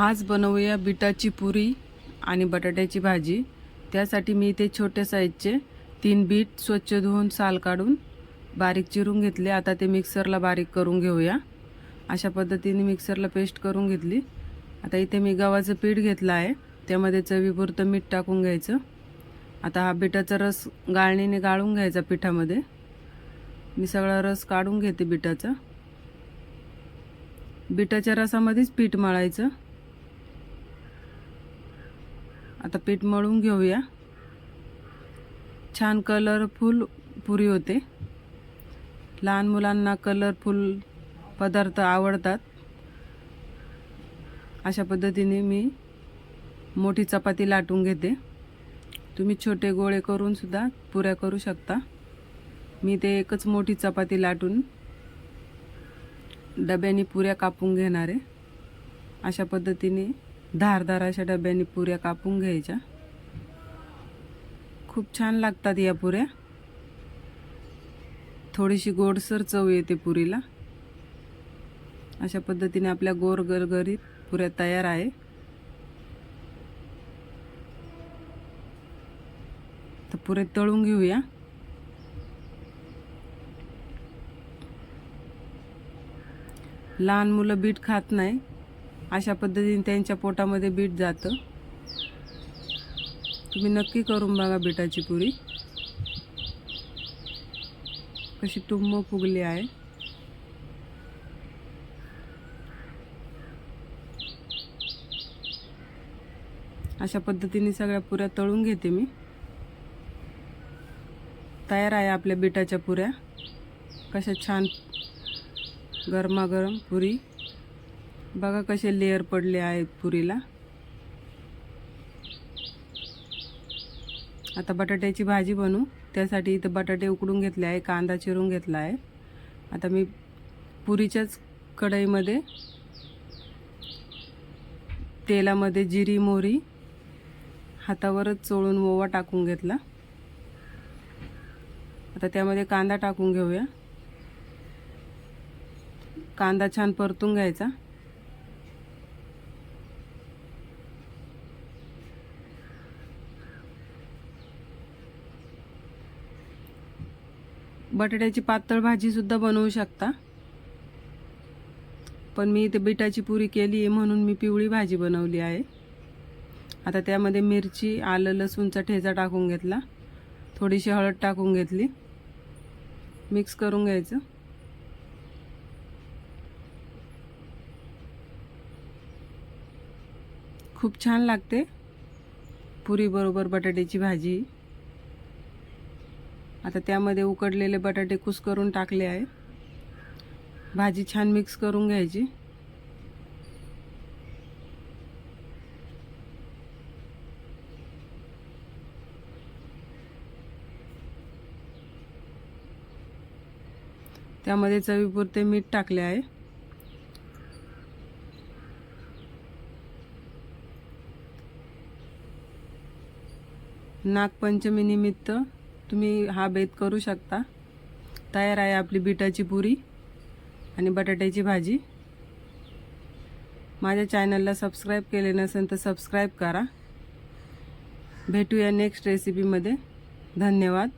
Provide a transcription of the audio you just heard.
आज बनवूया बिटाची पुरी आणि बटाट्याची भाजी. त्यासाठी मी इथे छोट्या साईजचे तीन बीट स्वच्छ धुवून साल काढून बारीक चिरून घेतले. आता ते मिक्सरला बारीक करून घेऊया. अशा पद्धतीने मिक्सरला पेस्ट करून घेतली. आता इथे मी गव्हाचं पीठ घेतलं आहे. त्यामध्ये चवीपुरतं मीठ टाकून घ्यायचं. आता हा बिटाचा रस गाळणीने गाळून घ्यायचा पिठामध्ये. मी सगळा रस काढून घेते बिटाचा. बिटाच्या रसामध्येच पीठ मळायचं. आता पीठ मळून घेऊया. छान कलरफुल पुरी होते. लहान मुलांना कलरफुल पदार्थ आवडतात. अशा पद्धतीने मी मोठी चपाती लाटून घेते. तुम्ही छोटे गोळे करून सुद्धा पुऱ्या करू शकता. मी ते एकच मोठी चपाती लाटून डब्याने पुऱ्या कापून घेणार आहे. अशा पद्धतीने धारदार अशा डब्याने पुऱ्या कापून घ्यायच्या. खूप छान लागतात या पुऱ्या. थोडीशी गोडसर चव येते पुरीला. अशा पद्धतीने आपल्या गोर गरगरीत पुऱ्या तयार आहे. तर पुरे तळून घेऊया. लहान मुलं बीट खात नाही. अशा पद्धतीने त्यांच्या पोटामध्ये बीट जातं. तुम्ही नक्की करून बघा बीटाची पुरी. कशी तुंब फुगली आहे. अशा पद्धतीने सगळ्या पुऱ्या तळून घेते मी. तयार आहे आपल्या बिटाच्या पुऱ्या. कशा छान गरमागरम पुरी. बघा कसे लेअर पडले आहेत पुरीला. आता बटाट्याची भाजी बनवू त्यासाठी इथं बटाटे उकडून घेतले आहे कांदा चिरून घेतला आहे. आता मी पुरीच्याच कढईमध्ये तेलामध्ये जिरी मोहरी हातावरच चोळून ओवा टाकून घेतला. आता त्यामध्ये कांदा टाकून घेऊया. कांदा छान परतून घ्यायचा. बटाट्याची पातळ भाजीसुद्धा बनवू शकता. पण मी इथे बिटाची पुरी केली आहे म्हणून मी पिवळी भाजी बनवली आहे. आता त्यामध्ये मिरची आलं लसूणचा ठेचा टाकून घेतला. थोडीशी हळद टाकून घेतली. मिक्स करून घ्यायचं. खूप छान लागते. पुरी बरोबर बटाट्याची भाजी. आता त्यामध्ये उकडलेले बटाटे कुस करून टाकले आहे. भाजी छान मिक्स करून घ्यायची. त्यामध्ये चवीपुरते मीठ टाकले आहे. नागपंचमी निमित्त तुम्ही हा बेत करू शकता. तयार आहे आपली बिटाची पुरी आणि बटाट्याची भाजी. माझ्या चॅनलला सबस्क्राईब केले नसेल तर सबस्क्राईब करा. भेटूया नेक्स्ट रेसिपीमध्ये धन्यवाद.